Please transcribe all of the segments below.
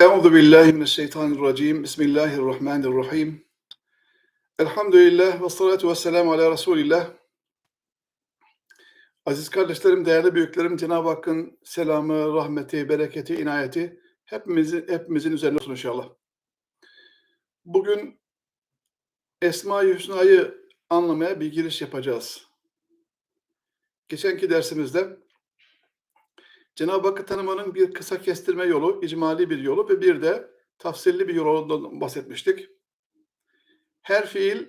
Euzu billahi mineşşeytanirracim. Bismillahirrahmanirrahim. Elhamdülillah ve salatu ve selamu ala Resulillah. Aziz kardeşlerim, değerli büyüklerim, Cenab-ı Hakk'ın selamı, rahmeti, bereketi, inayeti hepimizin, hepimizin üzerine olsun inşallah. Bugün Esma-i Hüsna'yı anlamaya bir giriş yapacağız. Geçenki dersimizde Cenab-ı Hakk'ı tanımanın bir kısa kestirme yolu, icmali bir yolu ve bir de tafsilli bir yolundan bahsetmiştik. Her fiil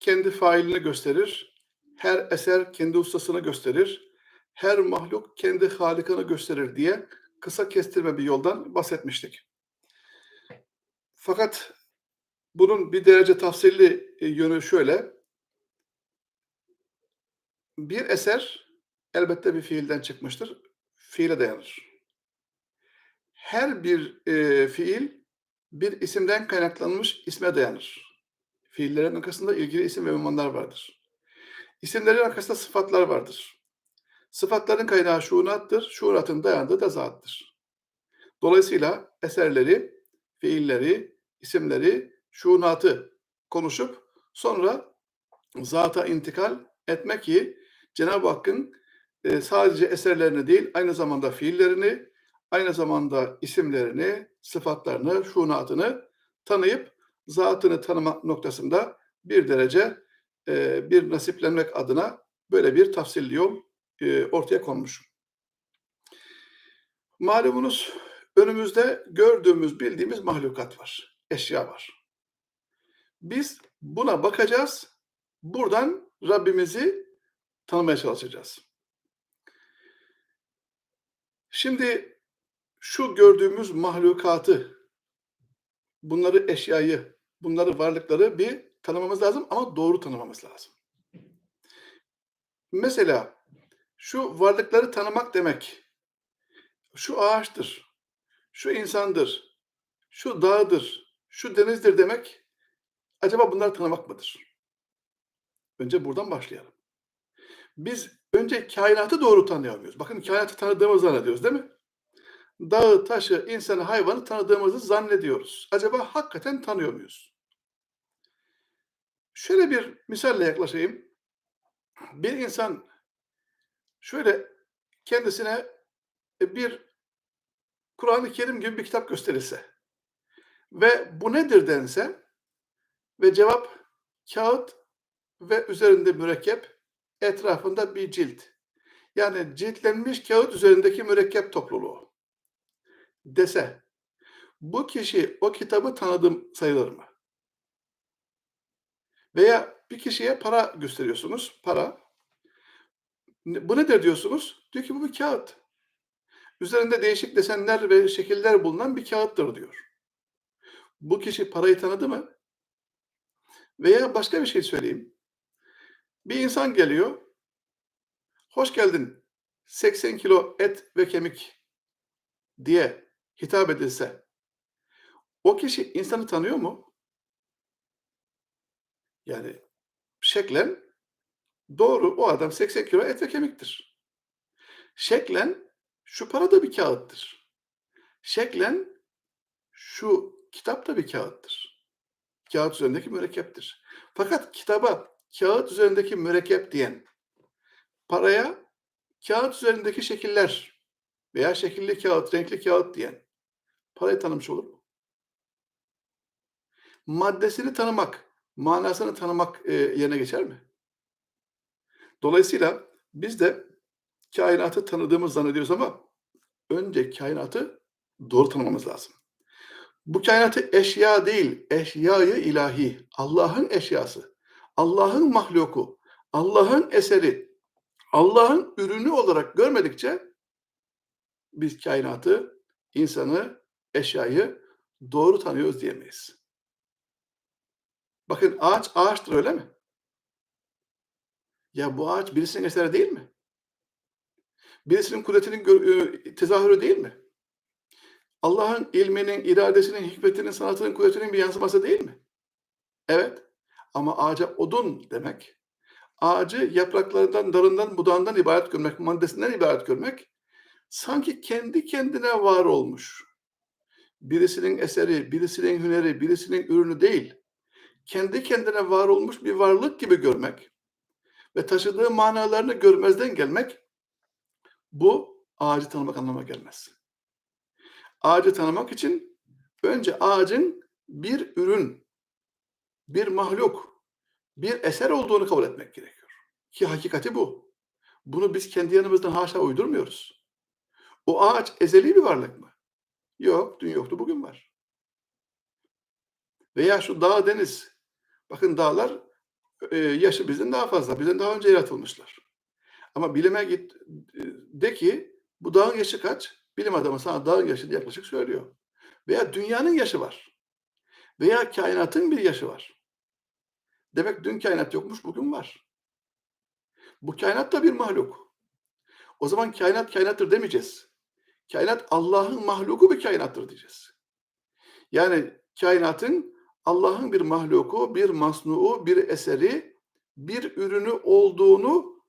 kendi failini gösterir, her eser kendi ustasını gösterir, her mahluk kendi halikini gösterir diye kısa kestirme bir yoldan bahsetmiştik. Fakat bunun bir derece tafsilli e, yönü şöyle. Bir eser elbette bir fiilden çıkmıştır fiile dayanır. Her bir e, fiil bir isimden kaynaklanmış isme dayanır. Fiillerin arkasında ilgili isim ve ünvanlar vardır. İsimlerin arkasında sıfatlar vardır. Sıfatların kaynağı şuunattır, şuunatın dayandığı da zattır. Dolayısıyla eserleri, fiilleri, isimleri, şuunatı konuşup sonra zata intikal etmek ki Cenab-ı Hakk'ın e, sadece eserlerini değil, aynı zamanda fiillerini, aynı zamanda isimlerini, sıfatlarını, şunatını tanıyıp zatını tanıma noktasında bir derece e, bir nasiplenmek adına böyle bir tafsilli yol e, ortaya konmuş. Malumunuz önümüzde gördüğümüz, bildiğimiz mahlukat var, eşya var. Biz buna bakacağız, buradan Rabbimizi tanımaya çalışacağız. Şimdi şu gördüğümüz mahlukatı, bunları eşyayı, bunları varlıkları bir tanımamız lazım ama doğru tanımamız lazım. Mesela şu varlıkları tanımak demek, şu ağaçtır, şu insandır, şu dağdır, şu denizdir demek, acaba bunları tanımak mıdır? Önce buradan başlayalım. Biz önce kainatı doğru tanıyamıyoruz. Bakın kainatı tanıdığımızı zannediyoruz değil mi? Dağı, taşı, insanı, hayvanı tanıdığımızı zannediyoruz. Acaba hakikaten tanıyor muyuz? Şöyle bir misalle yaklaşayım. Bir insan şöyle kendisine bir Kur'an-ı Kerim gibi bir kitap gösterilse ve bu nedir dense ve cevap kağıt ve üzerinde mürekkep etrafında bir cilt. Yani ciltlenmiş kağıt üzerindeki mürekkep topluluğu dese bu kişi o kitabı tanıdım sayılır mı? Veya bir kişiye para gösteriyorsunuz, para. Bu nedir diyorsunuz? Diyor ki bu bir kağıt. Üzerinde değişik desenler ve şekiller bulunan bir kağıttır diyor. Bu kişi parayı tanıdı mı? Veya başka bir şey söyleyeyim. Bir insan geliyor. Hoş geldin. 80 kilo et ve kemik diye hitap edilse o kişi insanı tanıyor mu? Yani şeklen doğru o adam 80 kilo et ve kemiktir. Şeklen şu para da bir kağıttır. Şeklen şu kitap da bir kağıttır. Kağıt üzerindeki mürekkeptir. Fakat kitaba kağıt üzerindeki mürekkep diyen, paraya kağıt üzerindeki şekiller veya şekilli kağıt, renkli kağıt diyen parayı tanımış olur mu? Maddesini tanımak, manasını tanımak e, yerine geçer mi? Dolayısıyla biz de kainatı tanıdığımız zannediyoruz ama önce kainatı doğru tanımamız lazım. Bu kainatı eşya değil, eşyayı ilahi, Allah'ın eşyası. Allah'ın mahluku, Allah'ın eseri, Allah'ın ürünü olarak görmedikçe biz kainatı, insanı, eşyayı doğru tanıyoruz diyemeyiz. Bakın ağaç ağaçtır öyle mi? Ya bu ağaç birisinin eseri değil mi? Birisinin kudretinin tezahürü değil mi? Allah'ın ilminin, iradesinin, hikmetinin, sanatının, kudretinin bir yansıması değil mi? Evet. Ama ağaca odun demek, ağacı yapraklarından, dalından, budağından ibaret görmek, maddesinden ibaret görmek, sanki kendi kendine var olmuş. birisinin eseri, birisinin hüneri, birisinin ürünü değil, kendi kendine var olmuş bir varlık gibi görmek ve taşıdığı manalarını görmezden gelmek, bu ağacı tanımak anlamına gelmez. Ağacı tanımak için önce ağacın bir ürün, bir mahluk, bir eser olduğunu kabul etmek gerekiyor. Ki hakikati bu. Bunu biz kendi yanımızdan haşa uydurmuyoruz. O ağaç ezeli bir varlık mı? Yok, dün yoktu, bugün var. Veya şu dağ, deniz. Bakın dağlar e, yaşı bizden daha fazla, bizden daha önce yaratılmışlar. Ama bilime git e, de ki bu dağın yaşı kaç? Bilim adamı sana dağın yaşını yaklaşık söylüyor. Veya dünyanın yaşı var. Veya kainatın bir yaşı var. Demek dün kainat yokmuş, bugün var. Bu kainat da bir mahluk. O zaman kainat kainattır demeyeceğiz. Kainat Allah'ın mahluku bir kainattır diyeceğiz. Yani kainatın Allah'ın bir mahluku, bir masnuu, bir eseri, bir ürünü olduğunu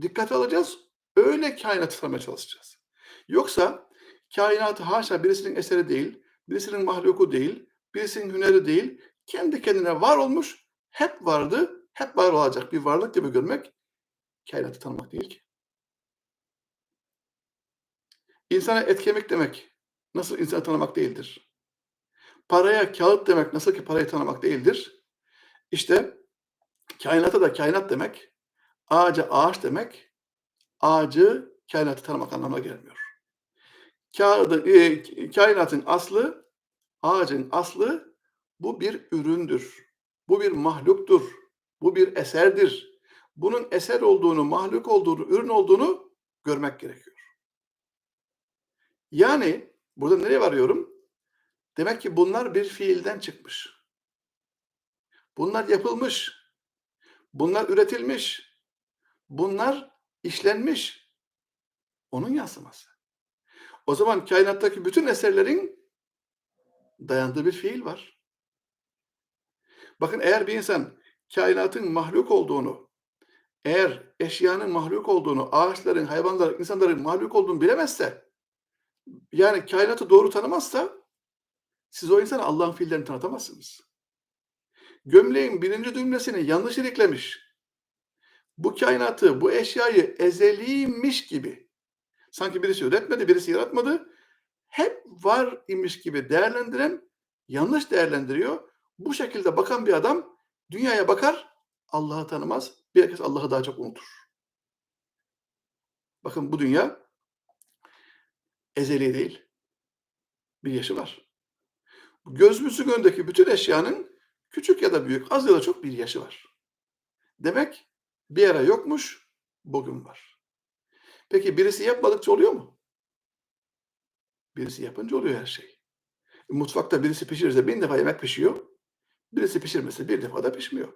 dikkate alacağız. Öyle kainatı tanımaya çalışacağız. Yoksa kainat haşa birisinin eseri değil, birisinin mahluku değil, birisinin hüneri değil, kendi kendine var olmuş, hep vardı, hep var olacak bir varlık gibi görmek kainatı tanımak değil ki. İnsana et kemik demek nasıl insanı tanımak değildir. Paraya kağıt demek nasıl ki parayı tanımak değildir. İşte kainata da kainat demek, ağaca ağaç demek, ağacı kainatı tanımak anlamına gelmiyor. Kağıdı, e, kainatın aslı, ağacın aslı bu bir üründür. Bu bir mahluktur. Bu bir eserdir. Bunun eser olduğunu, mahluk olduğunu, ürün olduğunu görmek gerekiyor. Yani burada nereye varıyorum? Demek ki bunlar bir fiilden çıkmış. Bunlar yapılmış. Bunlar üretilmiş. Bunlar işlenmiş. Onun yansıması. O zaman kainattaki bütün eserlerin dayandığı bir fiil var. Bakın eğer bir insan kainatın mahluk olduğunu, eğer eşyanın mahluk olduğunu, ağaçların, hayvanların, insanların mahluk olduğunu bilemezse, yani kainatı doğru tanımazsa, siz o insana Allah'ın fiillerini tanıtamazsınız. Gömleğin birinci düğmesini yanlış iliklemiş. Bu kainatı, bu eşyayı ezeliymiş gibi, sanki birisi üretmedi, birisi yaratmadı, hep var imiş gibi değerlendiren, yanlış değerlendiriyor. Bu şekilde bakan bir adam dünyaya bakar, Allah'ı tanımaz, bilakis Allah'ı daha çok unutur. Bakın bu dünya ezeli değil. Bir yaşı var. Gözümüzün önündeki bütün eşyanın küçük ya da büyük, az ya da çok bir yaşı var. Demek bir ara yokmuş, bugün var. Peki birisi yapmadıkça oluyor mu? Birisi yapınca oluyor her şey. Mutfakta birisi pişirirse bin defa yemek pişiyor. Birisi pişirmese bir defa da pişmiyor.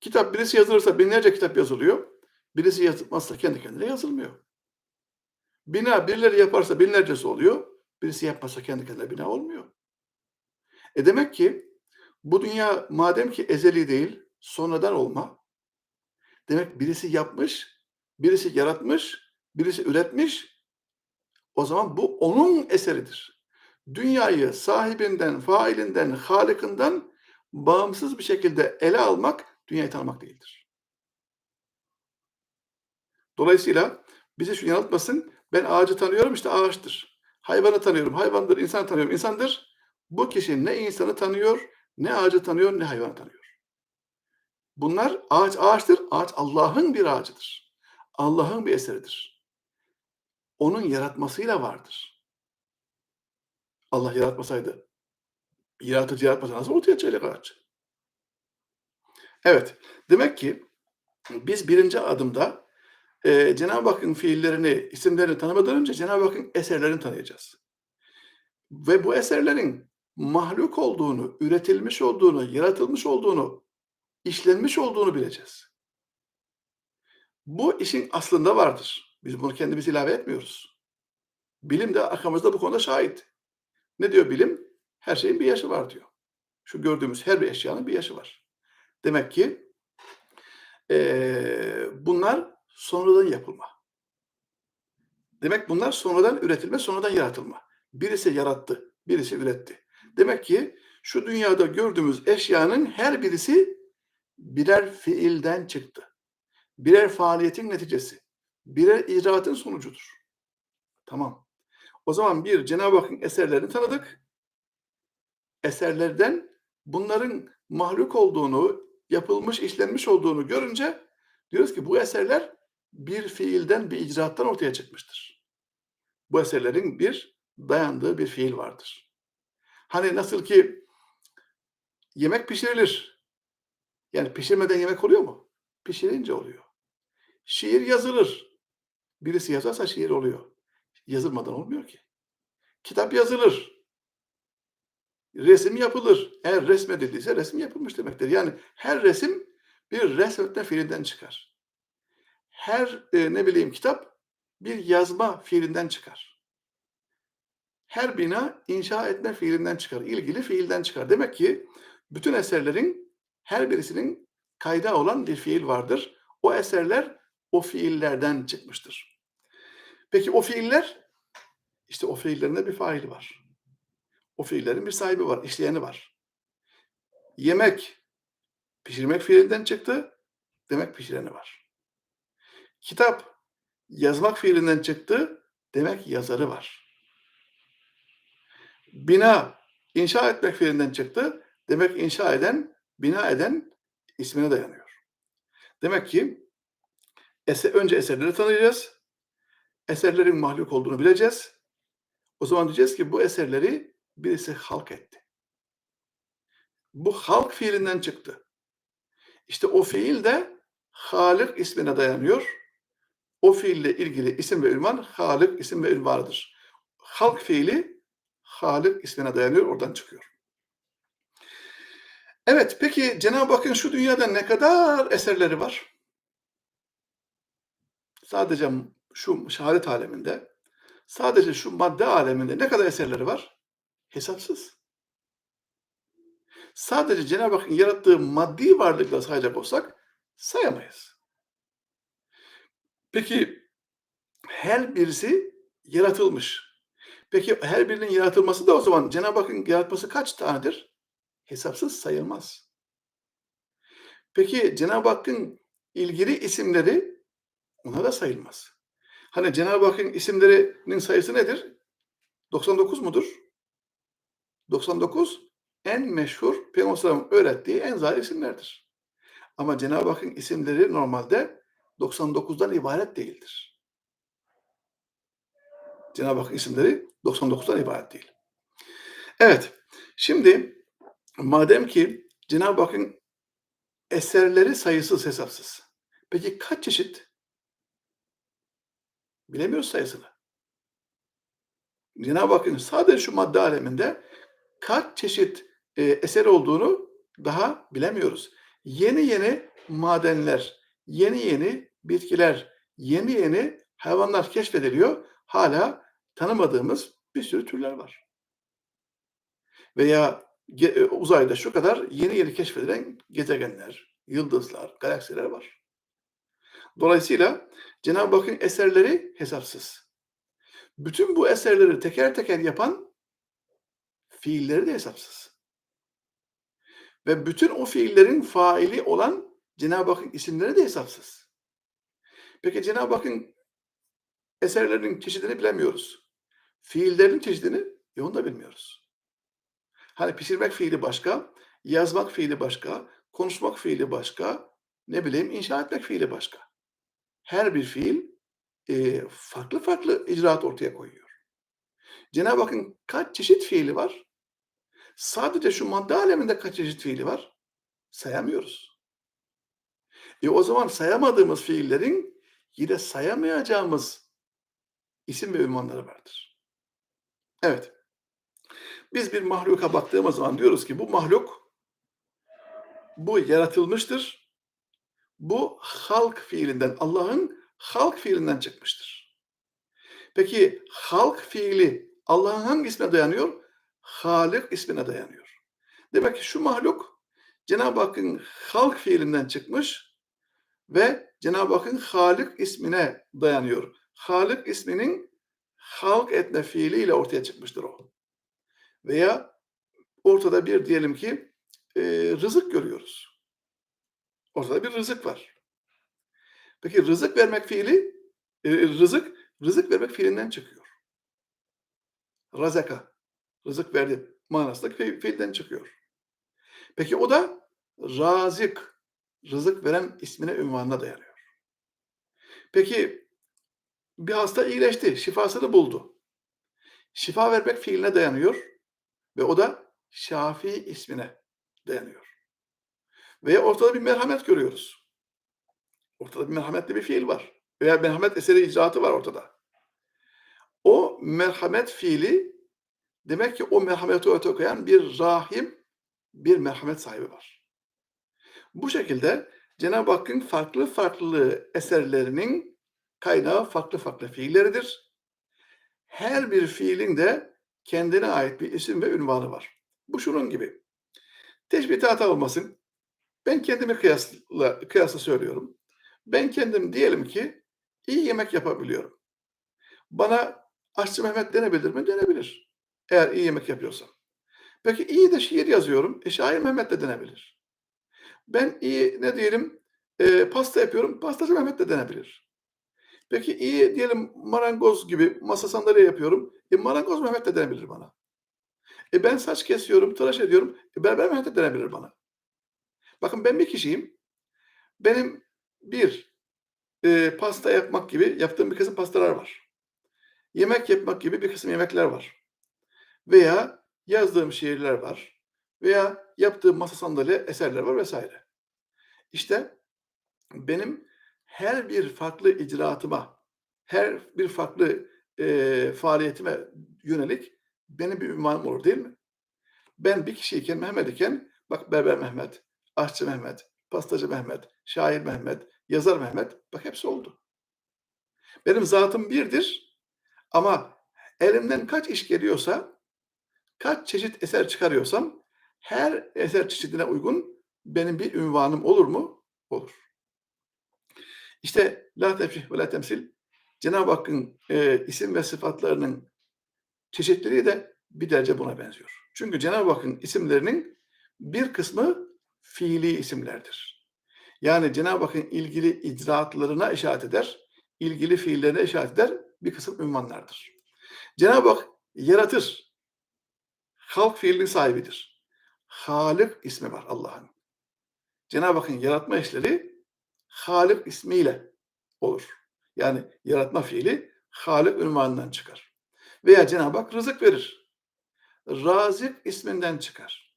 Kitap birisi yazılırsa binlerce kitap yazılıyor. Birisi yazılmazsa kendi kendine yazılmıyor. Bina birileri yaparsa binlercesi oluyor. Birisi yapmazsa kendi kendine bina olmuyor. E demek ki bu dünya madem ki ezeli değil, sonradan olma. Demek birisi yapmış, birisi yaratmış, birisi üretmiş. O zaman bu onun eseridir. Dünyayı sahibinden, failinden, halikinden bağımsız bir şekilde ele almak dünyayı tanımak değildir. Dolayısıyla bizi şu yanıltmasın, ben ağacı tanıyorum işte ağaçtır. Hayvanı tanıyorum, hayvandır, insan tanıyorum, insandır. Bu kişi ne insanı tanıyor, ne ağacı tanıyor, ne hayvanı tanıyor. Bunlar ağaç ağaçtır, ağaç Allah'ın bir ağacıdır. Allah'ın bir eseridir. Onun yaratmasıyla vardır. Allah yaratmasaydı, yaratıcı yaratmasa nasıl ortaya çıkacak ağaç? Evet, demek ki biz birinci adımda e, Cenab-ı Hakk'ın fiillerini, isimlerini tanımadan önce Cenab-ı Hakk'ın eserlerini tanıyacağız. Ve bu eserlerin mahluk olduğunu, üretilmiş olduğunu, yaratılmış olduğunu, işlenmiş olduğunu bileceğiz. Bu işin aslında vardır. Biz bunu kendimiz ilave etmiyoruz. Bilim de arkamızda bu konuda şahit. Ne diyor bilim? Her şeyin bir yaşı var diyor. Şu gördüğümüz her bir eşyanın bir yaşı var. Demek ki e, bunlar sonradan yapılma. Demek bunlar sonradan üretilme, sonradan yaratılma. Birisi yarattı, birisi üretti. Demek ki şu dünyada gördüğümüz eşyanın her birisi birer fiilden çıktı. Birer faaliyetin neticesi. Birer icraatın sonucudur. Tamam. O zaman bir Cenab-ı Hakk'ın eserlerini tanıdık. Eserlerden bunların mahluk olduğunu, yapılmış, işlenmiş olduğunu görünce diyoruz ki bu eserler bir fiilden, bir icraattan ortaya çıkmıştır. Bu eserlerin bir dayandığı bir fiil vardır. Hani nasıl ki yemek pişirilir. Yani pişirmeden yemek oluyor mu? Pişirince oluyor. Şiir yazılır. Birisi yazarsa şiir oluyor. Yazılmadan olmuyor ki. Kitap yazılır. Resim yapılır. Eğer resmedildiyse resim yapılmış demektir. Yani her resim bir resmetme fiilinden çıkar. Her e, ne bileyim kitap bir yazma fiilinden çıkar. Her bina inşa etme fiilinden çıkar. ilgili fiilden çıkar. Demek ki bütün eserlerin her birisinin kayda olan bir fiil vardır. O eserler o fiillerden çıkmıştır. Peki o fiiller işte o fiillerin de bir faili var. O fiillerin bir sahibi var, işleyeni var. Yemek, pişirmek fiilinden çıktı, demek pişireni var. Kitap, yazmak fiilinden çıktı, demek yazarı var. Bina, inşa etmek fiilinden çıktı, demek inşa eden, bina eden ismine dayanıyor. Demek ki eser, önce eserleri tanıyacağız, eserlerin mahluk olduğunu bileceğiz. O zaman diyeceğiz ki bu eserleri birisi halk etti. Bu halk fiilinden çıktı. İşte o fiil de Halik ismine dayanıyor. O fiille ilgili isim ve ünvan Halik isim ve ünvanıdır. Halk fiili Halik ismine dayanıyor, oradan çıkıyor. Evet, peki Cenab-ı Hakk'ın şu dünyada ne kadar eserleri var? Sadece şu şehadet aleminde, sadece şu madde aleminde ne kadar eserleri var? Hesapsız. Sadece Cenab-ı Hakk'ın yarattığı maddi varlıkla sayacak olsak sayamayız. Peki her birisi yaratılmış. Peki her birinin yaratılması da o zaman Cenab-ı Hakk'ın yaratması kaç tanedir? Hesapsız sayılmaz. Peki Cenab-ı Hakk'ın ilgili isimleri ona da sayılmaz. Hani Cenab-ı Hakk'ın isimlerinin sayısı nedir? 99 mudur? 99 en meşhur Peygamber öğrettiği en zahir isimlerdir. Ama Cenab-ı Hakk'ın isimleri normalde 99'dan ibaret değildir. Cenab-ı Hakk'ın isimleri 99'dan ibaret değil. Evet, şimdi madem ki Cenab-ı Hakk'ın eserleri sayısız hesapsız. Peki kaç çeşit? Bilemiyoruz sayısını. Cenab-ı Hakk'ın sadece şu madde aleminde kaç çeşit e, eser olduğunu daha bilemiyoruz. Yeni yeni madenler, yeni yeni bitkiler, yeni yeni hayvanlar keşfediliyor. Hala tanımadığımız bir sürü türler var. Veya e, uzayda şu kadar yeni yeni keşfedilen gezegenler, yıldızlar, galaksiler var. Dolayısıyla Cenab-ı Hakk'ın eserleri hesapsız. Bütün bu eserleri teker teker yapan fiilleri de hesapsız. Ve bütün o fiillerin faili olan Cenab-ı Hakk'ın isimleri de hesapsız. Peki Cenab-ı Hakk'ın eserlerinin çeşidini bilemiyoruz. Fiillerin çeşidini e onu da bilmiyoruz. Hani pişirmek fiili başka, yazmak fiili başka, konuşmak fiili başka, ne bileyim inşa etmek fiili başka. Her bir fiil e, farklı farklı icraat ortaya koyuyor. Cenab-ı Hakk'ın kaç çeşit fiili var? Sadece şu madde aleminde kaç çeşit fiili var? Sayamıyoruz. E o zaman sayamadığımız fiillerin yine sayamayacağımız isim ve ünvanları vardır. Evet. Biz bir mahluka baktığımız zaman diyoruz ki bu mahluk bu yaratılmıştır. Bu halk fiilinden, Allah'ın halk fiilinden çıkmıştır. Peki halk fiili Allah'ın hangi ismine dayanıyor? Halik ismine dayanıyor. Demek ki şu mahluk Cenab-ı Hakk'ın halk fiilinden çıkmış ve Cenab-ı Hakk'ın Halik ismine dayanıyor. Halik isminin halk etme fiiliyle ortaya çıkmıştır o. Veya ortada bir diyelim ki e, rızık görüyoruz. Ortada bir rızık var. Peki rızık vermek fiili, e, rızık, rızık vermek fiilinden çıkıyor. Razaka, rızık verdi manasındaki fi- fiilden çıkıyor. Peki o da razik, rızık veren ismine, ünvanına dayanıyor. Peki bir hasta iyileşti, şifasını buldu. Şifa vermek fiiline dayanıyor ve o da Şafi ismine dayanıyor. Veya ortada bir merhamet görüyoruz. Ortada bir merhametli bir fiil var. Veya merhamet eseri icraatı var ortada. O merhamet fiili demek ki o merhameti ortaya koyan bir rahim, bir merhamet sahibi var. Bu şekilde Cenab-ı Hakk'ın farklı farklı eserlerinin kaynağı farklı farklı fiilleridir. Her bir fiilin de kendine ait bir isim ve ünvanı var. Bu şunun gibi. Teşbih hata olmasın. Ben kendimi kıyasla, kıyasla söylüyorum. Ben kendim diyelim ki iyi yemek yapabiliyorum. Bana aşçı Mehmet denebilir mi? Denebilir. Eğer iyi yemek yapıyorsam. Peki iyi de şiir yazıyorum. E şair Mehmet de denebilir. Ben iyi ne diyelim e, pasta yapıyorum. Pastacı Mehmet de denebilir. Peki iyi diyelim marangoz gibi masa sandalye yapıyorum. E marangoz Mehmet de denebilir bana. E ben saç kesiyorum, tıraş ediyorum. E berber Mehmet de denebilir bana. Bakın ben bir kişiyim. Benim bir e, pasta yapmak gibi yaptığım bir kısım pastalar var. Yemek yapmak gibi bir kısım yemekler var. Veya yazdığım şiirler var. Veya yaptığım masa sandalye eserler var vesaire. İşte benim her bir farklı icraatıma, her bir farklı e, faaliyetime yönelik benim bir ünvanım olur değil mi? Ben bir kişiyken, Mehmet iken, bak Berber Mehmet, Aşçı Mehmet, Pastacı Mehmet, Şair Mehmet, Yazar Mehmet, bak hepsi oldu. Benim zatım birdir ama elimden kaç iş geliyorsa, kaç çeşit eser çıkarıyorsam, her eser çeşidine uygun benim bir ünvanım olur mu? Olur. İşte la tefrih ve la temsil Cenab-ı Hakk'ın e, isim ve sıfatlarının çeşitliliği de bir derece buna benziyor. Çünkü Cenab-ı Hakk'ın isimlerinin bir kısmı fiili isimlerdir. Yani Cenab-ı Hakk'ın ilgili icraatlarına işaret eder, ilgili fiillerine işaret eder, bir kısım ünvanlardır. Cenab-ı Hak yaratır. Halk fiilinin sahibidir. Halik ismi var Allah'ın. Cenab-ı Hakk'ın yaratma işleri Halik ismiyle olur. Yani yaratma fiili Halik ünvanından çıkar. Veya Cenab-ı Hak rızık verir. Razik isminden çıkar.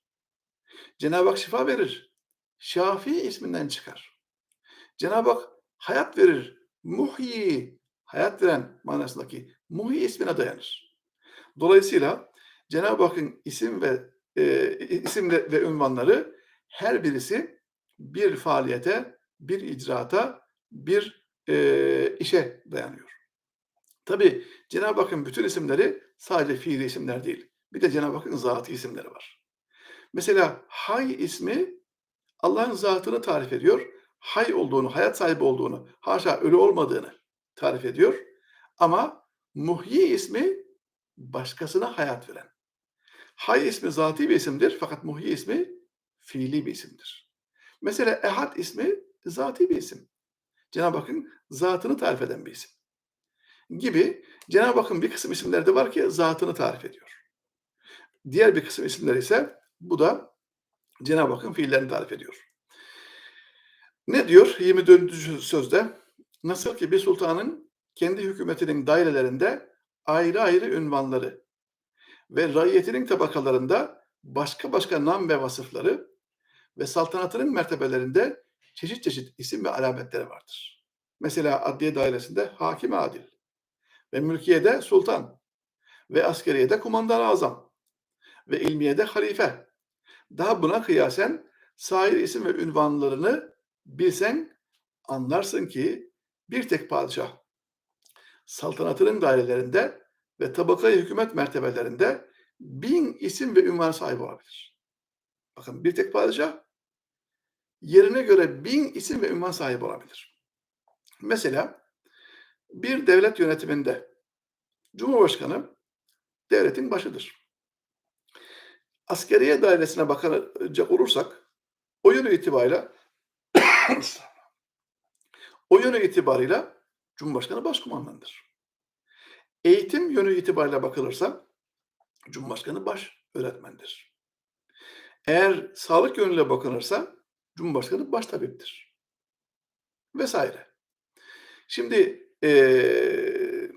Cenab-ı Hak şifa verir. Şafi isminden çıkar. Cenab-ı Hak hayat verir. Muhyi, hayat veren manasındaki muhyi ismine dayanır. Dolayısıyla Cenab-ı Hakk'ın isim ve e, isim ve, ve ünvanları her birisi bir faaliyete, bir icraata, bir e, işe dayanıyor. Tabi Cenab-ı Hakk'ın bütün isimleri sadece fiili isimler değil. Bir de Cenab-ı Hakk'ın zatı isimleri var. Mesela Hay ismi Allah'ın zatını tarif ediyor. Hay olduğunu, hayat sahibi olduğunu, haşa ölü olmadığını tarif ediyor. Ama Muhyi ismi başkasına hayat veren. Hay ismi zati bir isimdir fakat Muhyi ismi fiili bir isimdir. Mesela Ehad ismi zati bir isim. Cenab-ı Hakk'ın zatını tarif eden bir isim. Gibi Cenab-ı Hakk'ın bir kısım isimleri de var ki zatını tarif ediyor. Diğer bir kısım isimler ise bu da Cenab-ı Hakk'ın fiillerini tarif ediyor. Ne diyor 24. sözde? Nasıl ki bir sultanın kendi hükümetinin dairelerinde ayrı ayrı ünvanları ve raiyetinin tabakalarında başka başka nam ve vasıfları ve saltanatının mertebelerinde çeşit çeşit isim ve alametleri vardır. Mesela adliye dairesinde hakim adil ve mülkiyede sultan ve askeriyede kumandan azam ve ilmiyede halife. Daha buna kıyasen sair isim ve ünvanlarını bilsen anlarsın ki bir tek padişah saltanatının dairelerinde ve tabakayı hükümet mertebelerinde bin isim ve ünvan sahibi olabilir. Bakın bir tek padişah yerine göre bin isim ve ünvan sahibi olabilir. Mesela bir devlet yönetiminde Cumhurbaşkanı devletin başıdır. Askeriye dairesine bakacak olursak o yönü itibariyle o yönü itibarıyla Cumhurbaşkanı başkumandandır. Eğitim yönü itibariyle bakılırsa Cumhurbaşkanı baş öğretmendir. Eğer sağlık yönüyle bakılırsa Cumhurbaşkanı baş tabiptir. Vesaire. Şimdi eee,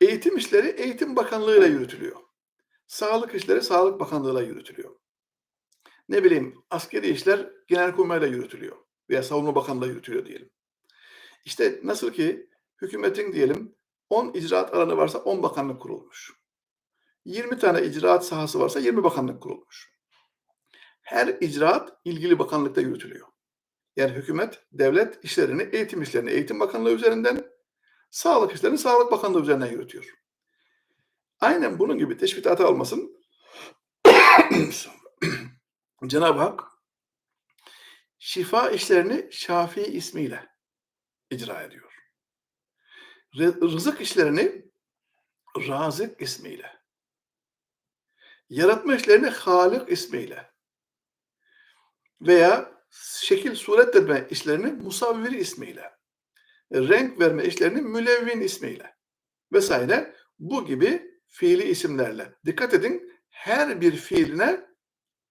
eğitim işleri Eğitim Bakanlığı'yla yürütülüyor. Sağlık işleri Sağlık Bakanlığı'yla yürütülüyor. Ne bileyim askeri işler Genelkurmay'la yürütülüyor veya Savunma Bakanlığı'yla yürütülüyor diyelim. İşte nasıl ki hükümetin diyelim 10 icraat alanı varsa 10 bakanlık kurulmuş. 20 tane icraat sahası varsa 20 bakanlık kurulmuş. Her icraat ilgili bakanlıkta yürütülüyor. Yani hükümet, devlet işlerini, eğitim işlerini Eğitim Bakanlığı üzerinden, sağlık işlerini Sağlık Bakanlığı üzerinden yürütüyor. Aynen bunun gibi teşbihatı almasın. Cenab-ı Hak şifa işlerini Şafii ismiyle icra ediyor. Rızık işlerini Razık ismiyle. Yaratma işlerini Halik ismiyle. Veya şekil suret verme işlerini Musavvir ismiyle. Renk verme işlerini Mülevvin ismiyle. Vesaire bu gibi fiili isimlerle. Dikkat edin her bir fiiline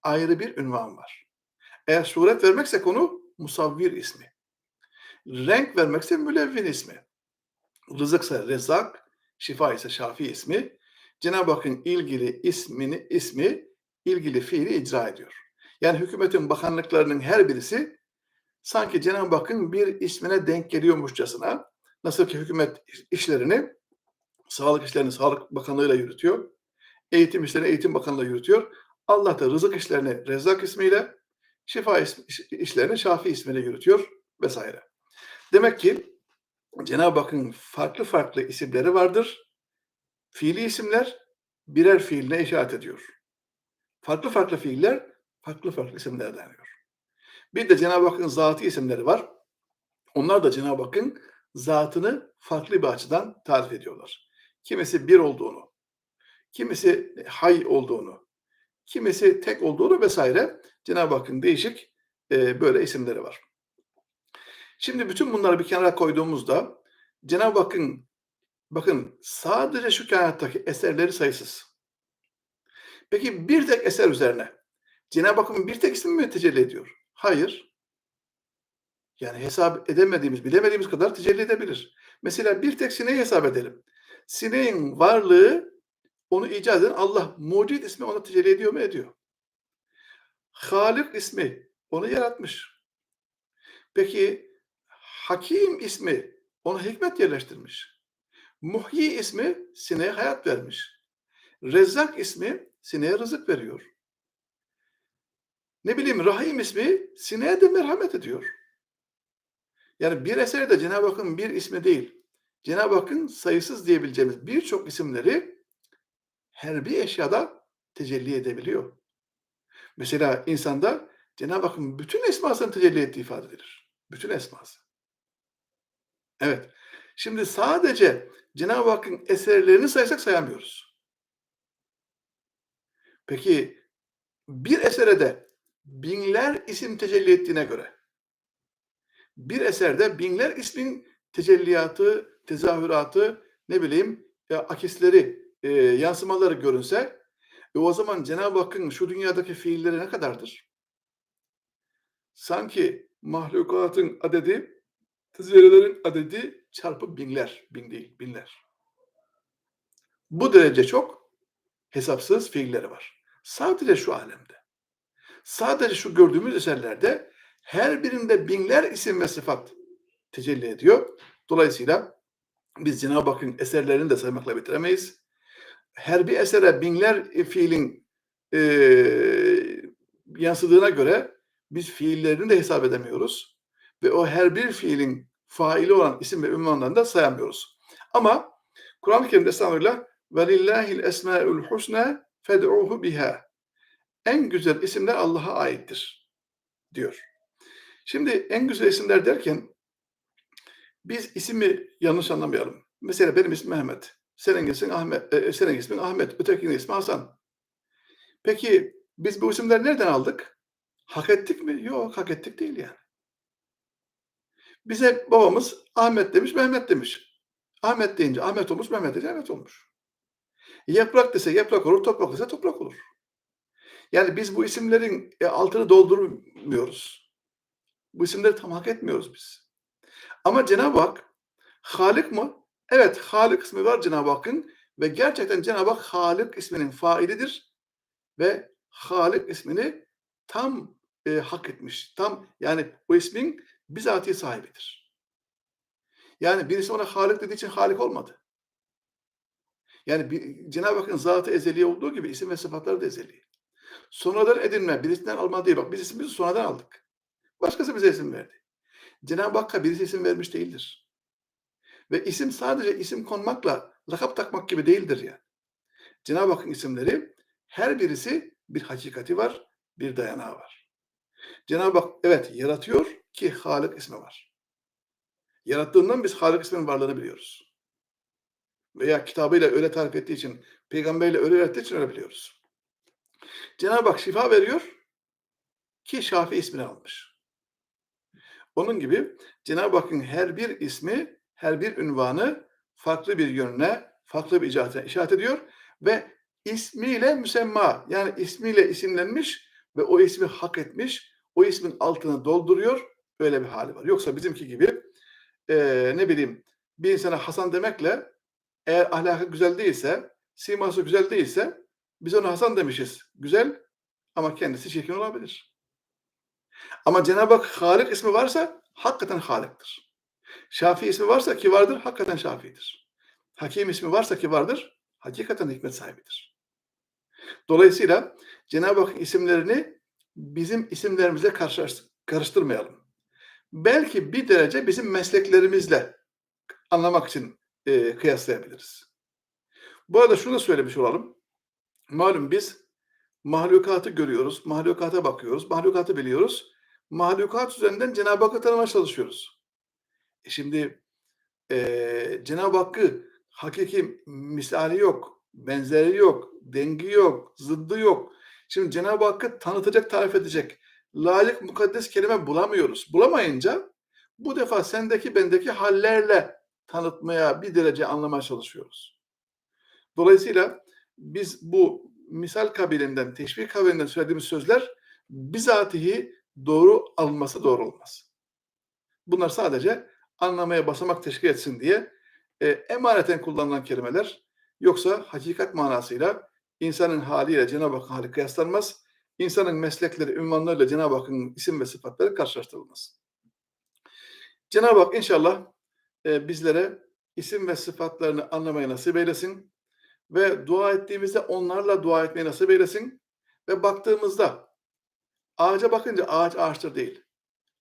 ayrı bir ünvan var. Eğer suret vermekse konu Musavvir ismi. Renk vermekse Mülevvin ismi. Rızıksa Rezzak, şifa ise Şafi ismi. Cenab-ı Hakk'ın ilgili ismini, ismi ilgili fiili icra ediyor. Yani hükümetin bakanlıklarının her birisi sanki Cenab-ı Hakk'ın bir ismine denk geliyormuşçasına nasıl ki hükümet işlerini sağlık işlerini Sağlık Bakanlığı'yla yürütüyor. Eğitim işlerini Eğitim Bakanlığı'yla yürütüyor. Allah da rızık işlerini Rezzak ismiyle, şifa işlerini Şafi ismiyle yürütüyor vesaire. Demek ki Cenab-ı Hakk'ın farklı farklı isimleri vardır. Fiili isimler birer fiiline işaret ediyor. Farklı farklı fiiller farklı farklı isimlerden geliyor. Bir de Cenab-ı Hakk'ın zatı isimleri var. Onlar da Cenab-ı Hakk'ın zatını farklı bir açıdan tarif ediyorlar. Kimisi bir olduğunu, kimisi hay olduğunu, kimisi tek olduğunu vesaire Cenab-ı Hakk'ın değişik e, böyle isimleri var. Şimdi bütün bunları bir kenara koyduğumuzda Cenab-ı Hakk'ın bakın sadece şu kainattaki eserleri sayısız. Peki bir tek eser üzerine Cenab-ı Hakk'ın bir tek ismi mi tecelli ediyor? Hayır. Yani hesap edemediğimiz, bilemediğimiz kadar tecelli edebilir. Mesela bir tek sineği hesap edelim. Sineğin varlığı onu icat eden Allah. Mucit ismi ona tecelli ediyor mu? Ediyor. Halik ismi onu yaratmış. Peki Hakim ismi ona hikmet yerleştirmiş. Muhyi ismi sineğe hayat vermiş. Rezzak ismi sineğe rızık veriyor. Ne bileyim Rahim ismi sineğe de merhamet ediyor. Yani bir eserde Cenab-ı Hakk'ın bir ismi değil, Cenab-ı Hakk'ın sayısız diyebileceğimiz birçok isimleri her bir eşyada tecelli edebiliyor. Mesela insanda Cenab-ı Hakk'ın bütün esmasını tecelli ettiği ifade edilir. Bütün esması. Evet. Şimdi sadece Cenab-ı Hakk'ın eserlerini saysak sayamıyoruz. Peki bir esere de binler isim tecelli ettiğine göre bir eserde binler ismin tecelliyatı, tezahüratı, ne bileyim ya, akisleri, e, yansımaları görünse e, o zaman Cenab-ı Hakk'ın şu dünyadaki fiilleri ne kadardır? Sanki mahlukatın adedi, tezelliyelerin adedi çarpı binler, bin değil, binler. Bu derece çok hesapsız fiilleri var. Sadece şu alemde. Sadece şu gördüğümüz eserlerde her birinde binler isim ve sıfat tecelli ediyor. Dolayısıyla biz Cenab-ı Hakk'ın eserlerini de saymakla bitiremeyiz. Her bir esere binler fiilin e, yansıdığına göre biz fiillerini de hesap edemiyoruz. Ve o her bir fiilin faili olan isim ve ünvanlarını da sayamıyoruz. Ama Kur'an-ı Kerim'de estağfurullah وَلِلَّهِ الْاَسْمَاءُ الْحُسْنَى فَدْعُوهُ biha. En güzel isimler Allah'a aittir diyor. Şimdi en güzel isimler derken biz ismi yanlış anlamayalım. Mesela benim ismim Mehmet. Senin ismin Ahmet, e, senin ismin Ahmet, ötekinin ismi Hasan. Peki biz bu isimleri nereden aldık? Hak ettik mi? Yok, hak ettik değil yani. Bize babamız Ahmet demiş, Mehmet demiş. Ahmet deyince Ahmet olmuş, Mehmet deyince Mehmet olmuş. Yaprak dese yaprak olur, toprak dese toprak olur. Yani biz bu isimlerin e, altını doldurmuyoruz. Bu isimleri tam hak etmiyoruz biz. Ama Cenab-ı Hak Halik mı? Evet, Halik ismi var Cenab-ı Hakk'ın ve gerçekten Cenab-ı Hak Halik isminin failidir ve Halik ismini tam e, hak etmiş. Tam yani o ismin bizatihi sahibidir. Yani birisi ona Halik dediği için Halik olmadı. Yani Cenab-ı Hakk'ın zatı ezeli olduğu gibi isim ve sıfatları da ezeli. Sonradan edinme, birisinden alma değil. Bak biz ismimizi sonradan aldık. Başkası bize isim verdi. Cenab-ı Hakk'a birisi isim vermiş değildir. Ve isim sadece isim konmakla lakap takmak gibi değildir yani. Cenab-ı Hakk'ın isimleri her birisi bir hakikati var, bir dayanağı var. Cenab-ı Hak evet yaratıyor ki Halik ismi var. Yarattığından biz Halik isminin varlığını biliyoruz. Veya kitabıyla öyle tarif ettiği için, peygamberiyle öyle öğrettiği için öyle biliyoruz. Cenab-ı Hak şifa veriyor ki Şafi ismini almış. Onun gibi Cenab-ı Hakk'ın her bir ismi, her bir ünvanı farklı bir yönüne, farklı bir icatine işaret ediyor ve ismiyle müsemma yani ismiyle isimlenmiş ve o ismi hak etmiş, o ismin altını dolduruyor. Öyle bir hali var. Yoksa bizimki gibi e, ne bileyim bir insana Hasan demekle eğer ahlakı güzel değilse, siması güzel değilse biz ona Hasan demişiz. Güzel ama kendisi çirkin olabilir. Ama Cenab-ı Hak Halik ismi varsa hakikaten Halik'tir. Şafi ismi varsa ki vardır, hakikaten Şafi'dir. Hakim ismi varsa ki vardır, hakikaten hikmet sahibidir. Dolayısıyla Cenab-ı Hak isimlerini bizim isimlerimizle karıştırmayalım. Belki bir derece bizim mesleklerimizle anlamak için e, kıyaslayabiliriz. Bu arada şunu da söylemiş olalım. Malum biz mahlukatı görüyoruz, mahlukata bakıyoruz, mahlukatı biliyoruz. Mahlukat üzerinden Cenab-ı Hakk'ı tanımaya çalışıyoruz. E şimdi e, Cenab-ı Hakk'ı hakiki misali yok, benzeri yok, dengi yok, zıddı yok. Şimdi Cenab-ı Hakk'ı tanıtacak, tarif edecek layık mukaddes kelime bulamıyoruz. Bulamayınca bu defa sendeki bendeki hallerle tanıtmaya bir derece anlamaya çalışıyoruz. Dolayısıyla biz bu misal kabilinden, teşbih kabilinden söylediğimiz sözler bizatihi doğru alınması doğru olmaz. Bunlar sadece anlamaya basamak teşkil etsin diye e, emaneten kullanılan kelimeler yoksa hakikat manasıyla insanın haliyle Cenab-ı Hakk'ın hali kıyaslanmaz. İnsanın meslekleri, ünvanlarıyla Cenab-ı Hakk'ın isim ve sıfatları karşılaştırılmaz. Cenab-ı Hak inşallah e, bizlere isim ve sıfatlarını anlamaya nasip eylesin ve dua ettiğimizde onlarla dua etmeyi nasip eylesin ve baktığımızda ağaca bakınca ağaç ağaçtır değil.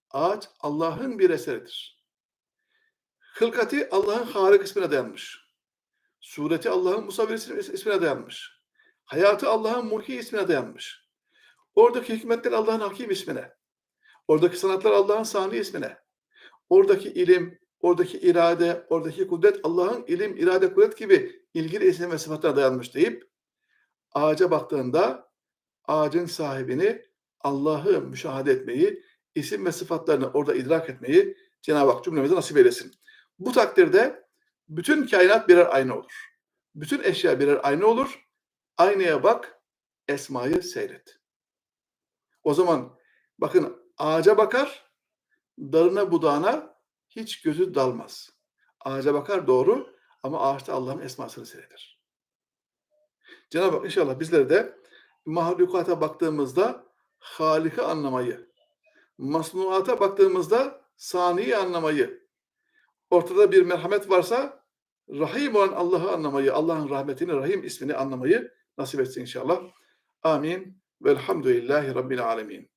Ağaç Allah'ın bir eseridir. Hılkati Allah'ın Harik ismine dayanmış. Sureti Allah'ın Musavvir ismine dayanmış. Hayatı Allah'ın Muhyi ismine dayanmış. Oradaki hikmetler Allah'ın Hakim ismine. Oradaki sanatlar Allah'ın Sani ismine. Oradaki ilim, oradaki irade, oradaki kudret Allah'ın ilim, irade, kudret gibi ilgili isim ve sıfatlara dayanmış deyip ağaca baktığında ağacın sahibini Allah'ı müşahede etmeyi, isim ve sıfatlarını orada idrak etmeyi Cenab-ı Hak cümlemize nasip eylesin. Bu takdirde bütün kainat birer ayna olur. Bütün eşya birer ayna olur. Aynaya bak, esmayı seyret. O zaman bakın ağaca bakar, dalına budağına hiç gözü dalmaz. Ağaca bakar doğru ama ağaçta Allah'ın esmasını seyreder. Cenab-ı Hak inşallah bizlere de mahlukata baktığımızda Halik'i anlamayı, masnuata baktığımızda saniyi anlamayı, ortada bir merhamet varsa Rahim olan Allah'ı anlamayı, Allah'ın rahmetini, Rahim ismini anlamayı nasip etsin inşallah. Amin. Velhamdülillahi Rabbil Alemin.